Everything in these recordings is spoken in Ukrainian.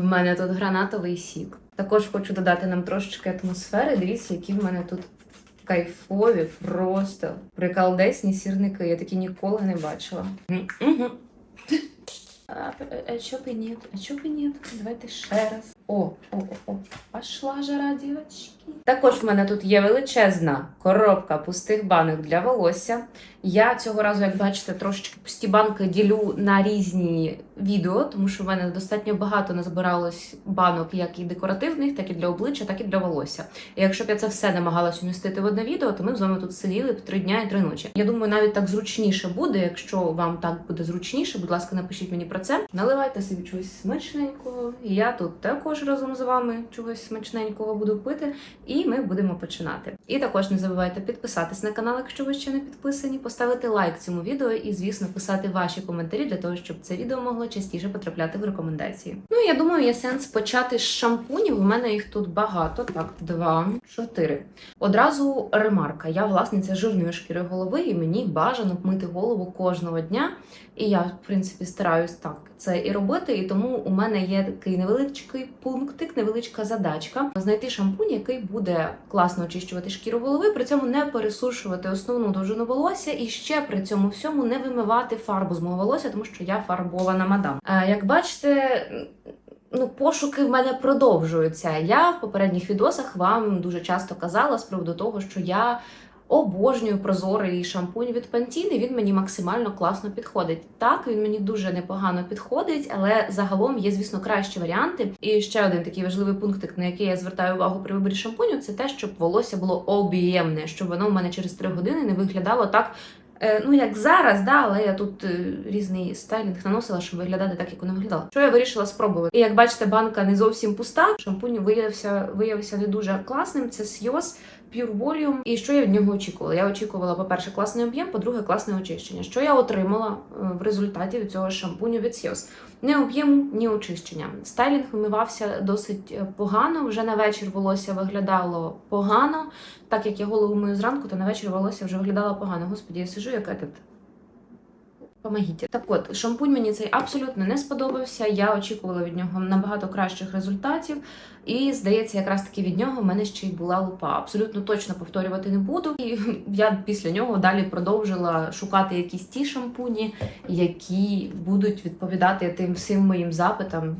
В мене тут гранатовий сік. Також хочу додати нам трошечки атмосфери. Дивіться, які в мене тут кайфові, просто прикалдесні сірники. Я такі ніколи не бачила. Мгм. А, а чё бы и нет? А чё бы и нет? Давайте ще раз. О, о, о, о. Пошла жара, дівчатки. Також в мене тут є величезна коробка пустих банок для волосся. Я цього разу, як бачите, трошечки пусті банки ділю на різні відео, тому що в мене достатньо багато назбиралось банок, як і декоративних, так і для обличчя, так і для волосся. І якщо б я це все намагалась умістити в одне відео, то ми б з вами тут сиділи б три дня і три ночі. Я думаю, навіть так зручніше буде. Якщо вам так буде зручніше, будь ласка, напишіть мені про це. Наливайте собі чогось смачненького. Я тут також разом з вами чогось смачненького буду пити, і ми будемо починати. І також не забувайте підписатись на канал, якщо ви ще не підписані, поставити лайк цьому відео і, звісно, писати ваші коментарі для того, щоб це відео могло частіше потрапляти в рекомендації. Ну я думаю, є сенс почати з шампунів. У мене їх тут багато. Так, два, чотири. Одразу ремарка. Я власниця жирної шкіри голови, і мені бажано мити голову кожного дня. І я, в принципі, стараюсь так це і робити. І тому у мене є такий невеличкий пунктик, невеличка задачка знайти шампунь, який буде класно очищувати шкіру голови, при цьому не пересушувати основну довжину волосся, і ще при цьому всьому не вимивати фарбу з мого волосся, тому що я фарбована мадам. Е, як бачите. Ну, пошуки в мене продовжуються. Я в попередніх відосах вам дуже часто казала з приводу того, що я обожнюю прозорий шампунь від Pantene, Він мені максимально класно підходить. Так, він мені дуже непогано підходить, але загалом є, звісно, кращі варіанти. І ще один такий важливий пунктик, на який я звертаю увагу при виборі шампуню, це те, щоб волосся було об'ємне, щоб воно в мене через 3 години не виглядало так. е, Ну, як зараз, да, але я тут е, різний стайлінг наносила, щоб виглядати так, як воно виглядало. Що я вирішила спробувати. І як бачите, банка не зовсім пуста. Шампунь виявився, виявився не дуже класним. Це Сйоз Pure Volume. І що я від нього очікувала? Я очікувала, по-перше, класний об'єм, по-друге, класне очищення. Що я отримала е, в результаті від цього шампуню від Сйоз? Ні об'єму, ні очищення. Стайлінг вимивався досить е, погано. Вже на вечір волосся виглядало погано. Так як я голову мию зранку, то на вечір волосся вже виглядало погано. Господі, я сижу, як этот. Помогіть. Так от, шампунь мені цей абсолютно не сподобався. Я очікувала від нього набагато кращих результатів. І здається, якраз таки від нього в мене ще й була лупа. Абсолютно точно повторювати не буду. І я після нього далі продовжила шукати якісь ті шампуні, які будуть відповідати тим всім моїм запитам,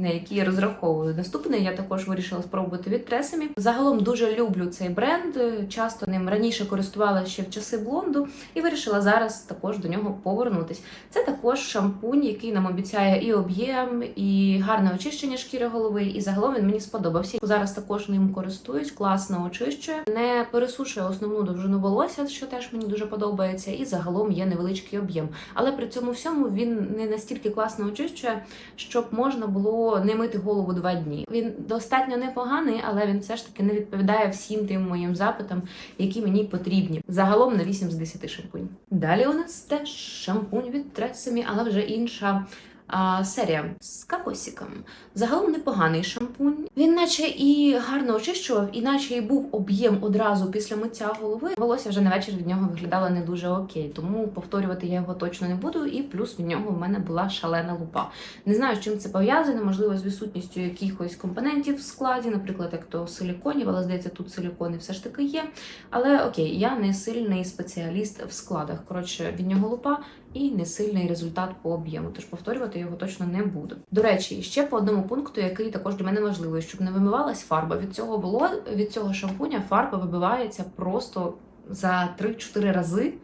на які я розраховую. Наступний я також вирішила спробувати від Тресемі. Загалом дуже люблю цей бренд. Часто ним раніше користувалася ще в часи блонду, і вирішила зараз також до нього повернутись. Це також шампунь, який нам обіцяє і об'єм, і гарне очищення шкіри голови. І загалом він мені сподобався. Зараз також ним користуюсь, класно очищує, не пересушує основну довжину волосся, що теж мені дуже подобається, і загалом є невеличкий об'єм. Але при цьому всьому він не настільки класно очищує, щоб можна було не мити голову два дні. Він достатньо непоганий, але він все ж таки не відповідає всім тим моїм запитам, які мені потрібні. Загалом на 8 з 10 шампунь. Далі у нас теж шампунь від Тресемі, але вже інша. А, серія з кокосиком. Загалом непоганий шампунь. Він наче і гарно очищував, і наче і був об'єм одразу після миття голови. Волосся вже на вечір від нього виглядало не дуже окей, тому повторювати я його точно не буду. І плюс від нього в мене була шалена лупа. Не знаю, з чим це пов'язано, можливо, з відсутністю якихось компонентів в складі, наприклад, як то силіконів, але здається, тут силікони все ж таки є. Але окей, я не сильний спеціаліст в складах. Коротше, від нього лупа і не сильний результат по об'єму. Тож повторювати його точно не буду. До речі, ще по одному пункту, який також для мене важливий, щоб не вимивалась фарба. Від цього було від цього шампуня фарба вибивається просто за 3-4 рази.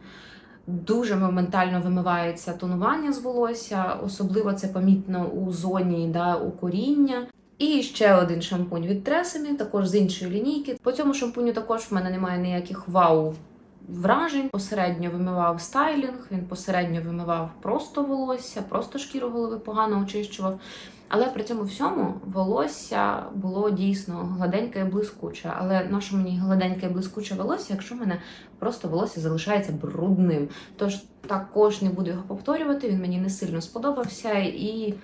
Дуже моментально вимивається тонування з волосся, особливо це помітно у зоні да, у коріння. І ще один шампунь від Тресемі, також з іншої лінійки. По цьому шампуню також в мене немає ніяких вау вражень. Посередньо вимивав стайлінг, він посередньо вимивав просто волосся, просто шкіру голови погано очищував. Але при цьому всьому волосся було дійсно гладеньке і блискуче. Але на що мені гладеньке і блискуче волосся, якщо в мене просто волосся залишається брудним? Тож також не буду його повторювати. Він мені не сильно сподобався і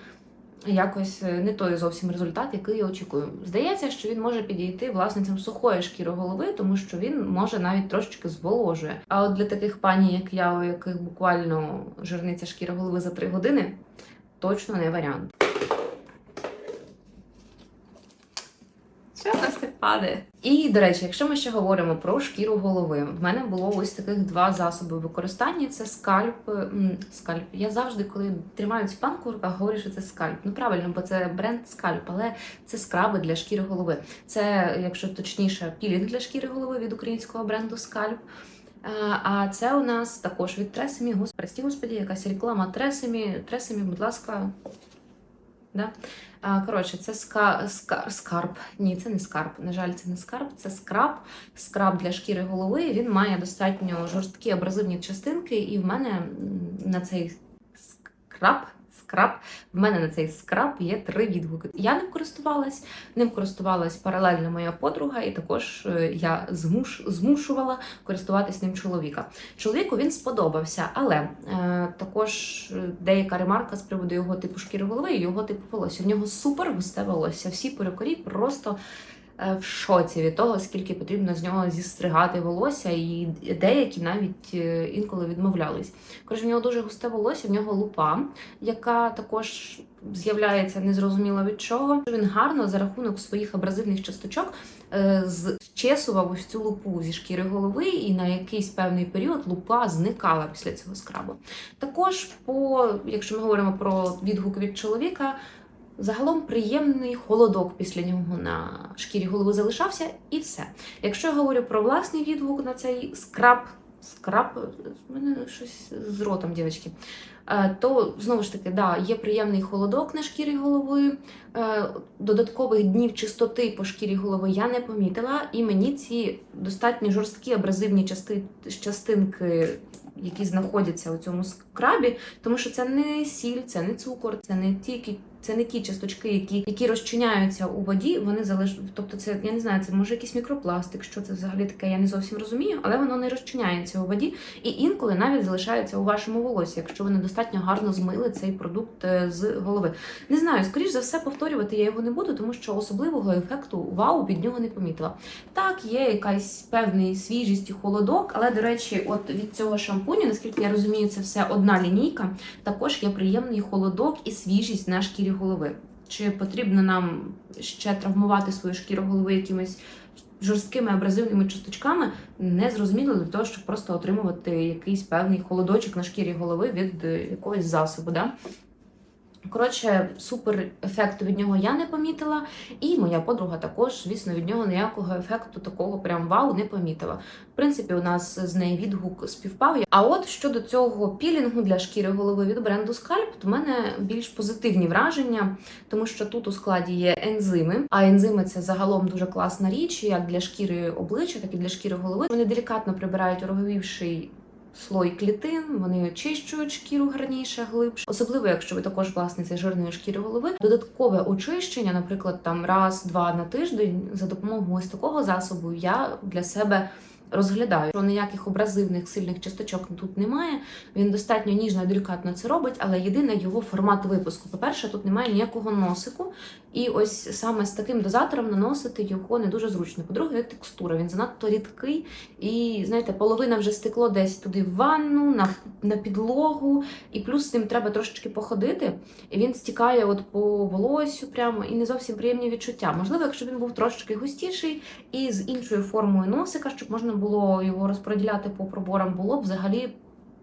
якось е, не той зовсім результат, який я очікую. Здається, що він може підійти власницям сухої шкіри голови, тому що він може навіть трошечки зволожує. А от для таких пані, як я, у яких буквально жирниця шкіра голови за 3 години, точно не варіант. Падає. І до речі, якщо ми ще говоримо про шкіру голови, в мене було ось таких два засоби використання: це скальп. Скальп. Я завжди, коли тримаю цю банку в руках, говорю, що це скальп. Ну правильно, бо це бренд скальп, але це скраби для шкіри голови. Це, якщо точніше, пілінг для шкіри голови від українського бренду скальп. А це у нас також від Тресемі. Господи, господі, якась реклама Тресемі. Тресемі, будь ласка. Да? Коротше, це ска, ска, скарб. Ні, це не скарб. На жаль, це не скарб, це скраб. Скраб для шкіри голови. Він має достатньо жорсткі абразивні частинки, і в мене на цей скраб. Скраб, в мене на цей скраб є три відгуки. Я ним користувалась, ним користувалась паралельно моя подруга, і також е, я змуш, змушувала користуватись ним чоловіка. Чоловіку він сподобався, але е, також е, деяка ремарка з приводу його типу шкіри голови і його типу волосся. В нього супер густе волосся. Всі перукарі просто в шоці від того, скільки потрібно з нього зістригати волосся, і деякі навіть е, інколи відмовлялись. Коротше, в нього дуже густе волосся, в нього лупа, яка також з'являється незрозуміло від чого. Він гарно за рахунок своїх абразивних часточок е, зчесував ось цю лупу зі шкіри голови, і на якийсь певний період лупа зникала після цього скрабу. Також, по, якщо ми говоримо про відгук від чоловіка, загалом приємний холодок після нього на шкірі голови залишався, і все. Якщо я говорю про власний відгук на цей скраб, скраб, в мене щось з ротом, дівчатки, е, то знову ж таки, да, є приємний холодок на шкірі голови. е, Додаткових днів чистоти по шкірі голови я не помітила, і мені ці достатньо жорсткі абразивні части, частинки, які знаходяться у цьому скрабі, тому що це не сіль, це не цукор, це не тільки. Це не ті часточки, які, які розчиняються у воді. Вони залиш... Тобто, це я не знаю, це може якийсь мікропластик, що це взагалі таке, я не зовсім розумію, але воно не розчиняється у воді і інколи навіть залишається у вашому волосі, якщо ви недостатньо гарно змили цей продукт е, з голови. Не знаю, скоріш за все повторювати я його не буду, тому що особливого ефекту вау від нього не помітила. Так, є якась певний свіжість і холодок, але до речі, от від цього шампуню, наскільки я розумію, це все одна лінійка. Також є приємний холодок і свіжість на шкірі голови. Чи потрібно нам ще травмувати свою шкіру голови якимись жорсткими абразивними часточками? Не зрозуміло для того, щоб просто отримувати якийсь певний холодочок на шкірі голови від е, якогось засобу. Да? Коротше, супер ефекту від нього я не помітила, і моя подруга також, звісно, від нього ніякого ефекту такого прям вау не помітила. В принципі, у нас з неї відгук співпав. А от щодо цього пілінгу для шкіри голови від бренду Scalp, то в мене більш позитивні враження, тому що тут у складі є ензими. А ензими це загалом дуже класна річ, як для шкіри обличчя, так і для шкіри голови. Вони делікатно прибирають ороговівший слой клітин, вони очищують шкіру гарніше, глибше, особливо якщо ви також власниця жирної шкіри голови. Додаткове очищення, наприклад, там раз-два на тиждень за допомогою ось такого засобу я для себе. Розглядаю, що ніяких образивних сильних часточок тут немає. Він достатньо ніжно і делікатно це робить, але єдине його формат випуску. По-перше, тут немає ніякого носику, і ось саме з таким дозатором наносити його не дуже зручно. По-друге, як текстура. Він занадто рідкий, і знаєте, половина вже стекло десь туди в ванну, на, на підлогу, і плюс з ним треба трошечки походити. І він стікає от по волосю, прямо і не зовсім приємні відчуття. Можливо, якщо він був трошечки густіший і з іншою формою носика, щоб можна було його розподіляти по проборам, було б взагалі.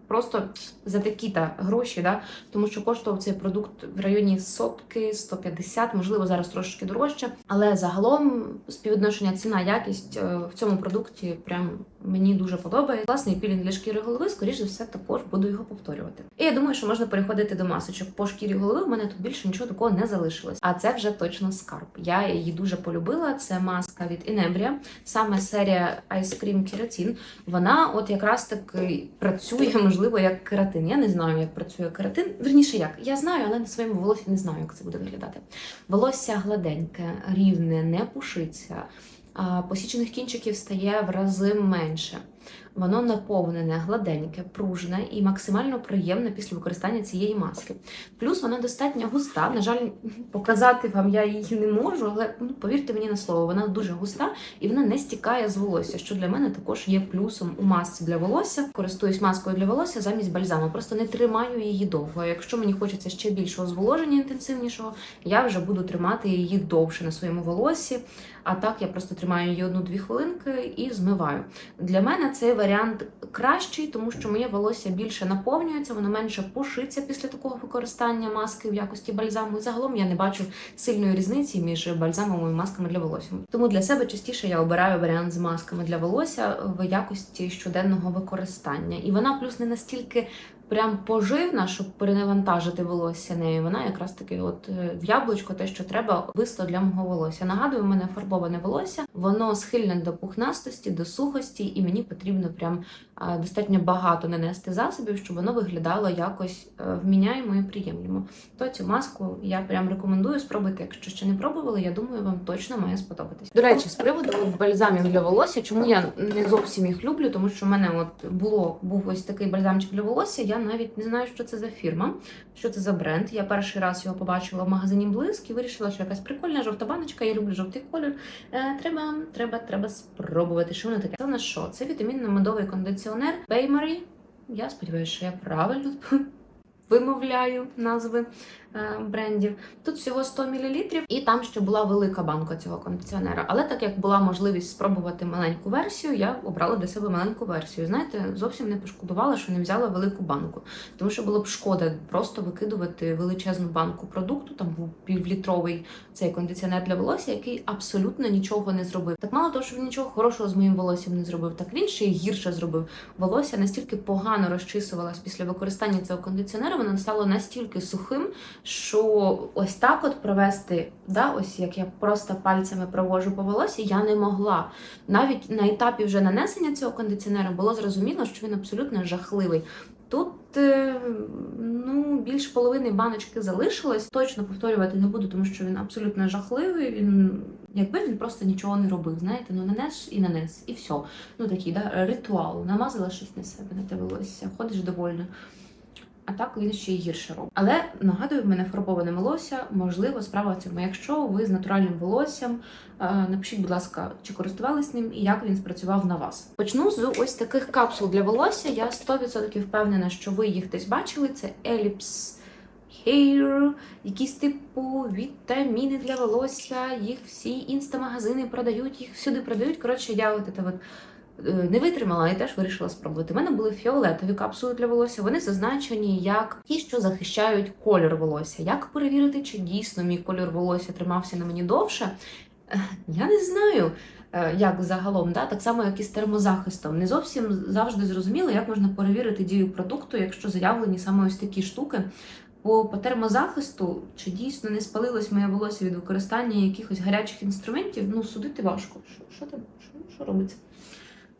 Просто за такі-то гроші, да? тому що коштував цей продукт в районі сотки, 150, можливо, зараз трошки дорожче. Але загалом співвідношення ціна якість е, в цьому продукті прям мені дуже подобається. Класний пілінг для шкіри голови, скоріш за все, також буду його повторювати. І я думаю, що можна переходити до масочок. По шкірі голови в мене тут більше нічого такого не залишилось. А це вже точно скарб. Я її дуже полюбила. Це маска від Inebria, саме серія Ice Cream Keratin. Вона от якраз таки працює, можливо, як кератин. Я не знаю, як працює кератин. Верніше, як я знаю, але на своєму волосі не знаю, як це буде виглядати. Волосся гладеньке, рівне, не пушиться. Посічених кінчиків стає в рази менше. Воно наповнене, гладеньке, пружне і максимально приємне після використання цієї маски. Плюс вона достатньо густа. На жаль, показати вам я її не можу, але ну, повірте мені на слово, вона дуже густа і вона не стікає з волосся, що для мене також є плюсом у масці для волосся. Користуюсь маскою для волосся замість бальзаму. Просто не тримаю її довго. Якщо мені хочеться ще більшого зволоження інтенсивнішого, я вже буду тримати її довше на своєму волосі. А так я просто тримаю її одну-дві хвилинки і змиваю. Для мене цей варіант кращий, тому що моє волосся більше наповнюється, воно менше пушиться після такого використання маски в якості бальзаму. І загалом я не бачу сильної різниці між бальзамом і масками для волосся. Тому для себе частіше я обираю варіант з масками для волосся в якості щоденного використання. І вона плюс не настільки. Прям поживна, щоб перенавантажити волосся нею. Вона якраз таки, от е, в яблучко, те, що треба висто для мого волосся. Нагадую, у мене фарбоване волосся, воно схильне до пухнастості, до сухості, і мені потрібно прям достатньо багато нанести засобів, щоб воно виглядало якось е, вміняємо і приємно. То цю маску я прям рекомендую спробуйте. Якщо ще не пробували, я думаю, вам точно має сподобатись. До речі, з приводу бальзамів для волосся, чому я не зовсім їх люблю, тому що в мене от було був ось такий бальзамчик для волосся. Я навіть не знаю, що це за фірма, що це за бренд. Я перший раз його побачила в магазині Блиск і вирішила, що якась прикольна жовта баночка. Я люблю жовтий колір. Е, треба, треба, треба спробувати. Що воно таке? Це на що? Це вітамінно-медовий кондиціонер Беймарі. Я сподіваюся, що я правильно вимовляю назви брендів. Тут всього 100 мл, і там ще була велика банка цього кондиціонера. Але так як була можливість спробувати маленьку версію, я обрала для себе маленьку версію. Знаєте, зовсім не пошкодувала, що не взяла велику банку, тому що було б шкода просто викидувати величезну банку продукту. Там був півлітровий цей кондиціонер для волосся, який абсолютно нічого не зробив. Так мало того, що він нічого хорошого з моїм волоссям не зробив, так він ще й гірше зробив. Волосся настільки погано розчисувалось після використання цього кондиціонера, воно стало настільки сухим, що ось так от провести, да, ось як я просто пальцями провожу по волосі, я не могла. Навіть на етапі вже нанесення цього кондиціонера було зрозуміло, що він абсолютно жахливий. Тут е, ну, більш половини баночки залишилось. Точно повторювати не буду, тому що він абсолютно жахливий. Він якби він просто нічого не робив. Знаєте, ну нанес і нанес, і все. Ну такий да, ритуал. Намазала щось на себе на те волосся, ходиш довольна. А так він ще й гірше робить. Але нагадую, в мене фарбоване волосся, можливо, справа в цьому. Якщо ви з натуральним волоссям, е, напишіть, будь ласка, чи користувались ним і як він спрацював на вас. Почну з ось таких капсул для волосся. Я 100% впевнена, що ви їх десь бачили. Це Ellipse Hair, якісь типу вітаміни для волосся. Їх всі інстамагазини продають, їх всюди продають. Коротше, я от от не витримала і теж вирішила спробувати. У мене були фіолетові капсули для волосся. Вони зазначені як ті, що захищають колір волосся. Як перевірити, чи дійсно мій колір волосся тримався на мені довше? Е, Я не знаю. е, Як загалом, да? так само, як і з термозахистом. Не зовсім завжди зрозуміло, як можна перевірити дію продукту, якщо заявлені саме ось такі штуки. Бо по термозахисту, чи дійсно не спалилось моє волосся від використання якихось гарячих інструментів, ну судити важко. Що, що там? Що, що робиться?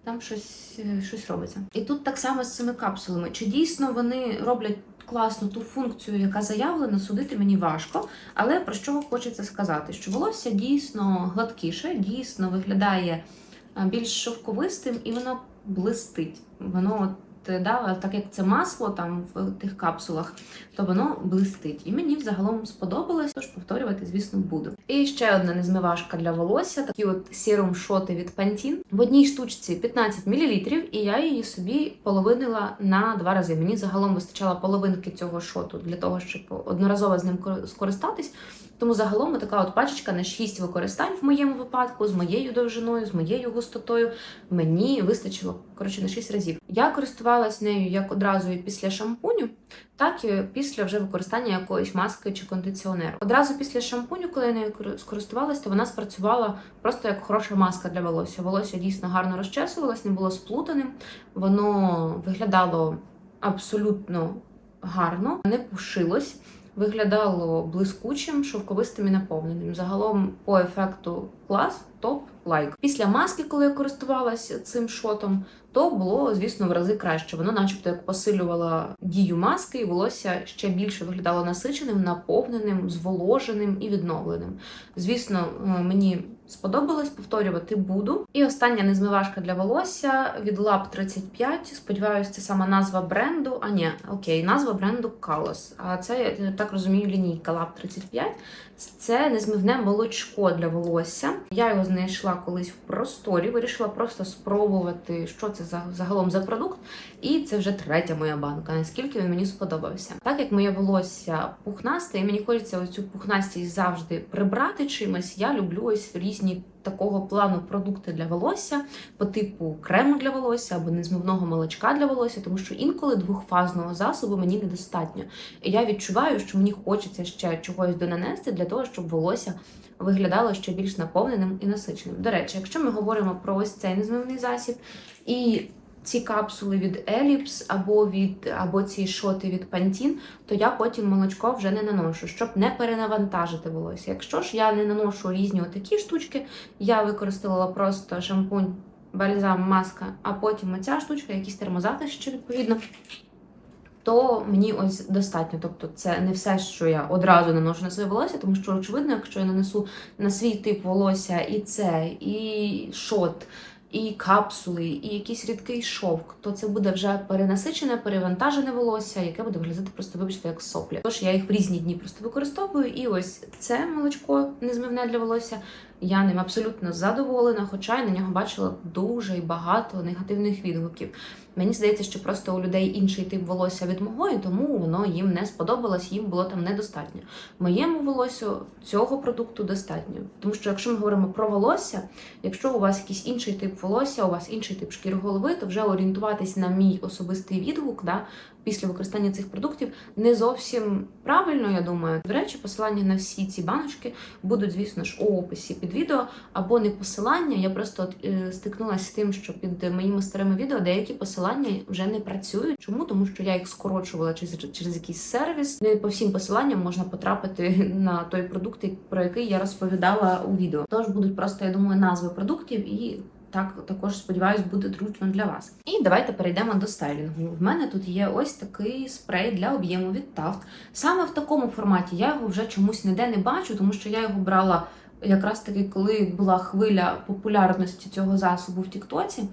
Там щось, е, щось робиться. І тут так само з цими капсулами. Чи дійсно вони роблять класно ту функцію, яка заявлена, судити мені важко. Але про що хочеться сказати? Що волосся дійсно гладкіше, дійсно виглядає е, більш шовковистим і воно блистить. Воно да, так як це масло там в тих капсулах, то воно блистить. І мені взагалом сподобалось, тож повторювати, звісно, буду. І ще одна незмивашка для волосся, такі от сірум шоти від Pantene. В одній штучці 15 мл, і я її собі половинила на два рази. Мені загалом вистачало половинки цього шоту для того, щоб одноразово з ним скористатись. Тому загалом така от пачечка на 6 використань в моєму випадку, з моєю довжиною, з моєю густотою. Мені вистачило коротше на 6 разів. Я користувалась нею як одразу і після шампуню, так і після вже використання якоїсь маски чи кондиціонеру. Одразу після шампуню, коли я нею кор- скористувалась, то вона спрацювала просто як хороша маска для волосся. Волосся дійсно гарно розчесувалось, не було сплутаним, воно виглядало абсолютно гарно, не пушилось. Виглядало блискучим, шовковистим і наповненим. Загалом по ефекту клас, топ, лайк. Після маски, коли я користувалася цим шотом, то було, звісно, в рази краще. Воно, начебто, як посилювало дію маски, і волосся ще більше виглядало насиченим, наповненим, зволоженим і відновленим. Звісно, е, мені сподобалось повторювати буду. І остання незмивашка для волосся від Lab 35. Сподіваюся, це сама назва бренду. А ні, окей, назва бренду Kalos. А це я так розумію, лінійка Lab 35. Це незмивне молочко для волосся. Я його знайшла колись в просторі. Вирішила просто спробувати, що це за загалом за продукт. І це вже третя моя банка. Наскільки він мені сподобався. Так як моє волосся пухнасте, і мені хочеться оцю пухнастість завжди прибрати чимось. Я люблю ось різні такого плану продукти для волосся по типу крему для волосся або незмивного молочка для волосся, тому що інколи двохфазного засобу мені недостатньо. І я відчуваю, що мені хочеться ще чогось донанести для того, щоб волосся виглядало ще більш наповненим і насиченим. До речі, якщо ми говоримо про ось цей незмивний засіб і ці капсули від Ellipse або від або ці шоти від Pantene, то я потім молочко вже не наношу, щоб не перенавантажити волосся. Якщо ж я не наношу різні отакі штучки, я використовувала просто шампунь, бальзам, маска, а потім оця штучка, якісь термозахист відповідно. То мені ось достатньо. Тобто це не все, що я одразу наношу на своє волосся, тому що, очевидно, якщо я нанесу на свій тип волосся і це, і шот, і капсули, і якийсь рідкий шовк, то це буде вже перенасичене, перевантажене волосся, яке буде виглядати просто, вибачте, як соплі. Тож я їх в різні дні просто використовую. І ось це молочко незмивне для волосся. Я ним абсолютно задоволена, хоча я на нього бачила дуже багато негативних відгуків. Мені здається, що просто у людей інший тип волосся від мого, і тому воно їм не сподобалось, їм було там недостатньо. Моєму волосю цього продукту достатньо. Тому що якщо ми говоримо про волосся, якщо у вас якийсь інший тип волосся, у вас інший тип шкіри голови, то вже орієнтуватись на мій особистий відгук, да, після використання цих продуктів не зовсім правильно, я думаю. До речі, посилання на всі ці баночки будуть, звісно ж, у описі під відео, або не посилання. Я просто от, е, стикнулася з тим, що під моїми старими відео деякі посилання вже не працюють. Чому? Тому що я їх скорочувала через, через якийсь сервіс. Не по всім посиланням можна потрапити на той продукт, про який я розповідала у відео. Тож будуть просто, я думаю, назви продуктів і так також сподіваюсь, буде зручно для вас. І давайте перейдемо до стайлінгу. В мене тут є ось такий спрей для об'єму від Taft. Саме в такому форматі я його вже чомусь ніде не бачу, тому що я його брала якраз таки, коли була хвиля популярності цього засобу в Тіктоці,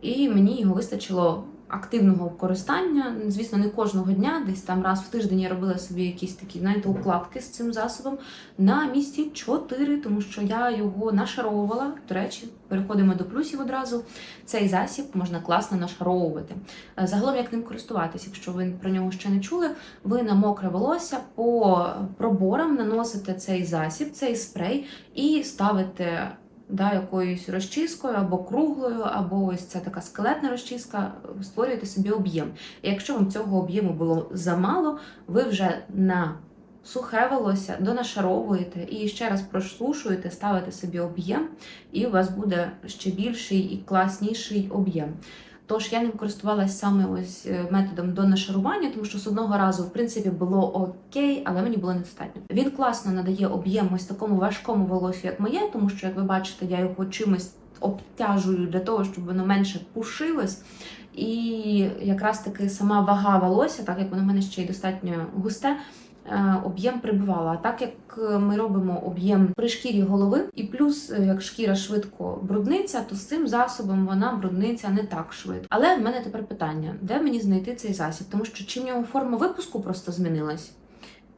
і мені його вистачило. Активного використання, звісно, не кожного дня, десь там раз в тиждень я робила собі якісь такі, знаєте, укладки з цим засобом на місці 4, тому що я його нашаровувала. До речі, переходимо до плюсів одразу. Цей засіб можна класно нашаровувати. Е, Загалом, як ним користуватись, якщо ви про нього ще не чули, ви на мокре волосся по проборам наносите цей засіб, цей спрей і ставите да, якоюсь розчіскою або круглою, або ось ця така скелетна розчіска, створюєте собі об'єм. І якщо вам цього об'єму було замало, ви вже на сухе волосся донашаровуєте і ще раз просушуєте, ставите собі об'єм, і у вас буде ще більший і класніший об'єм. Тож я ним користувалася саме ось е, методом до нашарування, тому що з одного разу, в принципі, було окей, але мені було недостатньо. Він класно надає об'єм ось такому важкому волосю, як моє, тому що, як ви бачите, я його чимось обтяжую для того, щоб воно менше пушилось. І якраз таки сама вага волосся, так як воно в мене ще й достатньо густе. Е, Об'єм прибивала. А так як е, ми робимо об'єм при шкірі голови, і плюс е, як шкіра швидко брудниться, то з цим засобом вона брудниться не так швидко. Але в мене тепер питання: де мені знайти цей засіб? Тому що чи в нього форма випуску просто змінилась?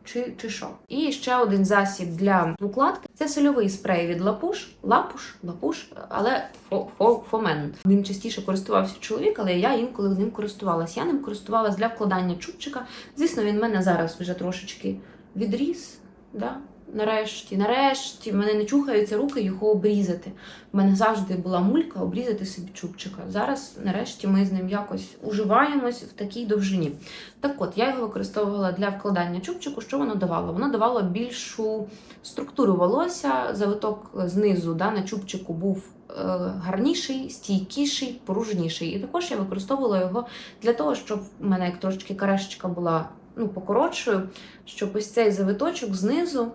Чи, чи що? І ще один засіб для укладки це сольовий спрей від Лапуш, Лапуш, Лапуш, але фо, фо, Фомен. Ним частіше користувався чоловік, але я інколи ним користувалась. Я ним користувалась для вкладання чубчика. Звісно, він в мене зараз вже трошечки відріс. Да? Нарешті, нарешті, в мене не чухаються руки його обрізати. У мене завжди була мулька обрізати собі чубчика. Зараз, нарешті, ми з ним якось уживаємось в такій довжині. Так от, я його використовувала для вкладання чубчику. Що воно давало? Воно давало більшу структуру волосся, завиток знизу да, на чубчику був е, гарніший, стійкіший, пружніший. І також я використовувала його для того, щоб в мене як трошечки карешечка була ну, покоротшою, щоб ось цей завиточок знизу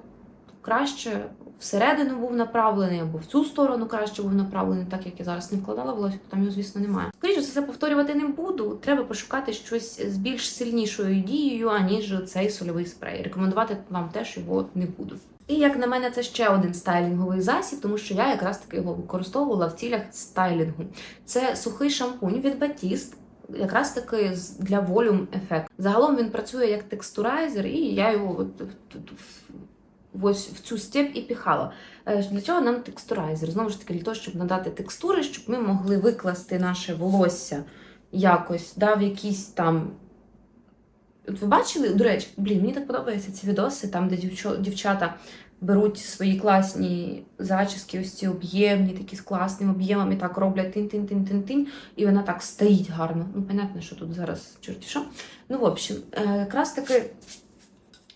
краще всередину був направлений, або в цю сторону краще був направлений, так як я зараз не вкладала волосся, бо там його, звісно, немає. Скоріше все повторювати не буду. Треба пошукати щось з більш сильнішою дією, аніж цей сольовий спрей. Рекомендувати вам теж його не буду. І як на мене, це ще один стайлінговий засіб, тому що я якраз таки його використовувала в цілях стайлінгу. Це сухий шампунь від Batiste, якраз таки для волюм ефект. Загалом він працює як текстурайзер, і я його ось в цю степ і піхала. Е, Для чого нам текстурайзер? Знову ж таки, для того, щоб надати текстури, щоб ми могли викласти наше волосся якось, да, в якісь там. От ви бачили, до речі, блін, мені так подобаються ці відоси, там, де дівчата беруть свої класні зачіски, ось ці об'ємні, такі з класним об'ємом, і так роблять тин-тин-тин-тин-тин, і вона так стоїть гарно. Ну, понятно, що тут зараз чорті що. Ну, в общем, е, якраз таки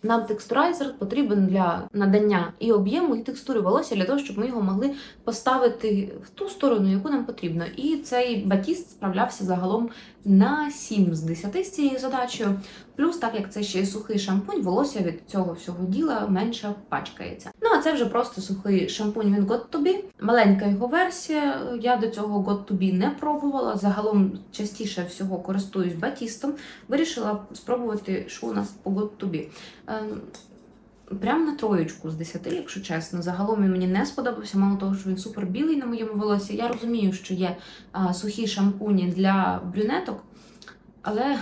нам текстурайзер потрібен для надання і об'єму, і текстури волосся для того, щоб ми його могли поставити в ту сторону, яку нам потрібно. І цей батіст справлявся загалом на 7 з 10 з цією задачею. Плюс, так як це ще й сухий шампунь, волосся від цього всього діла менше пачкається. Ну а це вже просто сухий шампунь від God to Be. Маленька його версія. Я до цього God to Be не пробувала. Загалом частіше всього користуюсь батістом. Вирішила спробувати, що у нас по God to Be. Ем, Прям на троєчку з 10, якщо чесно. Загалом він мені не сподобався, мало того, що він супер білий на моєму волосі. Я розумію, що є а, сухі шампуні для брюнеток, але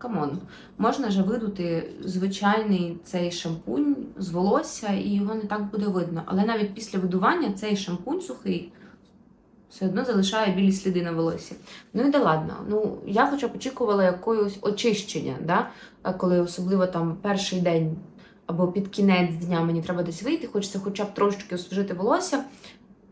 камон, можна же видути звичайний цей шампунь з волосся, і його не так буде видно. Але навіть після видування цей шампунь сухий все одно залишає білі сліди на волосі. Ну і да ладно. Ну, я хоча б очікувала якогось очищення, да? Коли особливо там перший день або під кінець дня мені треба десь вийти, хочеться хоча б трошки освіжити волосся.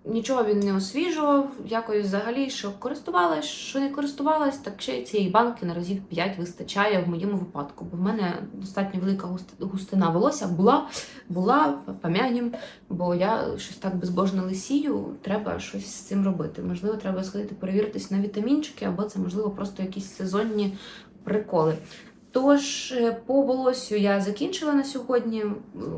Нічого він не освіжував, якось взагалі, що користувалась, що не користувалась, так ще цієї банки на разів 5 вистачає в моєму випадку. Бо в мене достатньо велика густина волосся була, була пам'янім, бо я щось так безбожно лисію, треба щось з цим робити. Можливо, треба сходити перевіритись на вітамінчики, або це, можливо, просто якісь сезонні приколи. Тож, е, по волосю я закінчила на сьогодні.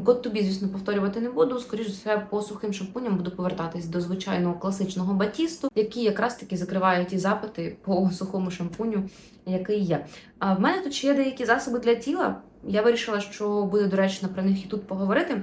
To be, звісно, повторювати не буду. Скоріше за все, по сухим шампуням буду повертатись до звичайного класичного батісту, який якраз таки закриває ті запити по сухому шампуню, який є. А в мене тут ще є деякі засоби для тіла. Я вирішила, що буде доречно про них і тут поговорити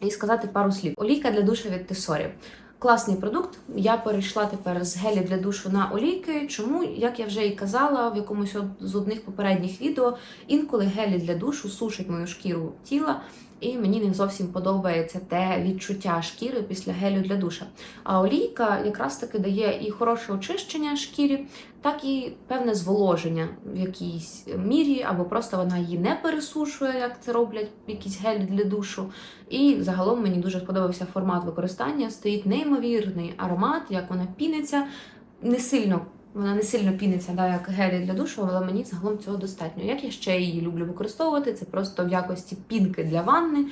і сказати пару слів. Олійка для душа від Тесорі. Класний продукт. Я перейшла тепер з гелі для душу на олійки. Чому, як я вже і казала в якомусь з одних попередніх відео, інколи гелі для душу сушать мою шкіру тіла, і мені не зовсім подобається те відчуття шкіри після гелю для душа. А олійка якраз таки дає і хороше очищення шкірі, так і певне зволоження в якійсь мірі, або просто вона її не пересушує, як це роблять якісь гелі для душу. І загалом мені дуже сподобався формат використання. Стоїть неймовірний аромат, як вона піниться. Не сильно вона не сильно піниться, да, як гелі для душу, але мені загалом цього достатньо. Як я ще її люблю використовувати, це просто в якості пінки для ванни. Е,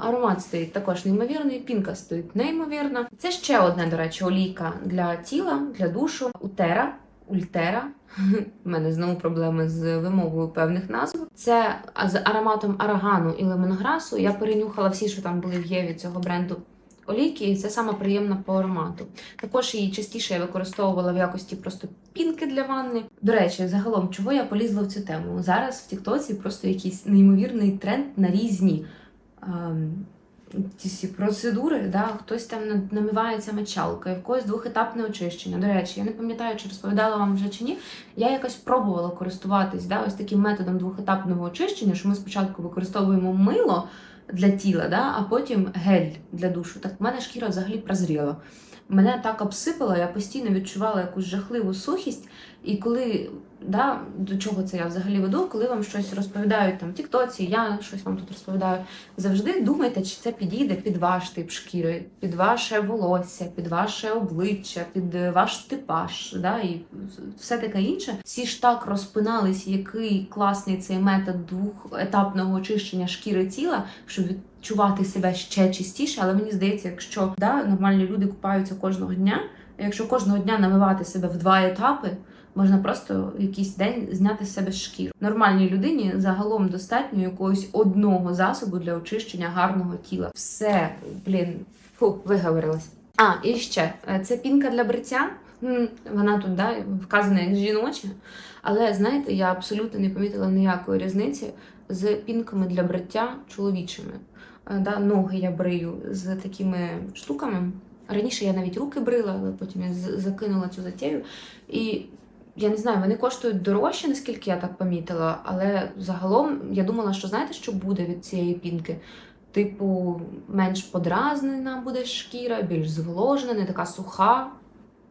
Аромат стоїть також неймовірний, пінка стоїть неймовірна. Це ще одна, до речі, олійка для тіла, для душу. Утера. Ультера. У мене знову проблеми з вимовою певних назв. Це з ароматом арагану і лемонграсу. Я перенюхала всі, що там були в Єві цього бренду олійки, і це саме приємна по аромату. Також її частіше я використовувала в якості просто пінки для ванни. До речі, загалом, чого я полізла в цю тему? Зараз в Тіктоці просто якийсь неймовірний тренд на різні. Ті всі процедури, да, хтось там на- намивається мочалкою, в когось двохетапне очищення. До речі, я не пам'ятаю, чи розповідала вам вже чи ні. Я якось пробувала користуватись да, ось таким методом двохетапного очищення, що ми спочатку використовуємо мило для тіла, да, а потім гель для душу. Так в мене шкіра взагалі прозріла. Мене так обсипало, я постійно відчувала якусь жахливу сухість. І коли да, до чого це я взагалі веду, коли вам щось розповідають там в Тіктоці, я щось вам тут розповідаю. Завжди думайте, чи це підійде під ваш тип шкіри, під ваше волосся, під ваше обличчя, під е, ваш типаж, да, і все таке інше. Всі ж так розпинались, який класний цей метод двохетапного очищення шкіри тіла, щоб відчувати себе ще чистіше. Але мені здається, якщо да, нормальні люди купаються кожного дня, якщо кожного дня намивати себе в два етапи. Можна просто якийсь день зняти з себе шкіру. Нормальній людині загалом достатньо якогось одного засобу для очищення гарного тіла. Все, блін, фу, виговорилась. А, і ще е, це пінка для бриття. Вона тут да, вказана як жіноча, але знаєте, я абсолютно не помітила ніякої різниці з пінками для бриття чоловічими. Е, Да, ноги я брию з такими штуками. Раніше я навіть руки брила, але потім я закинула цю затею. І я не знаю, вони коштують дорожче, наскільки я так помітила, але загалом я думала, що знаєте, що буде від цієї пінки? Типу, менш подразнена буде шкіра, більш зволожена, не така суха.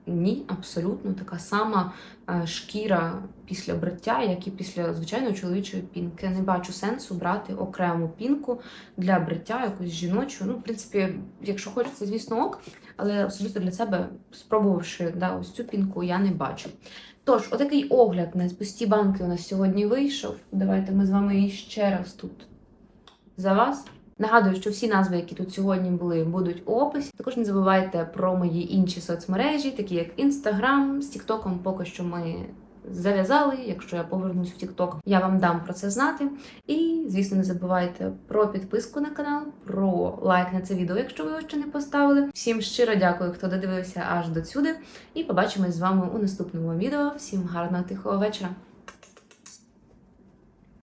Ні, абсолютно така сама е, шкіра після бриття, як і після звичайної чоловічої пінки. Не бачу сенсу брати окрему пінку для бриття, якусь жіночу. Ну, в принципі, якщо хочеться, звісно, ок, але особисто для себе, спробувавши да, ось цю пінку, я не бачу. Тож, отакий огляд на пусті банки у нас сьогодні вийшов. Давайте ми з вами ще раз тут за вас. Нагадую, що всі назви, які тут сьогодні були, будуть у описі. Також не забувайте про мої інші соцмережі, такі як Інстаграм. З Тіктоком поки що ми зав'язали. Якщо я повернусь в Тікток, я вам дам про це знати. І, звісно, не забувайте про підписку на канал, про лайк на це відео, якщо ви його ще не поставили. Всім щиро дякую, хто додивився аж до сюди. І побачимось з вами у наступному відео. Всім гарного тихого вечора!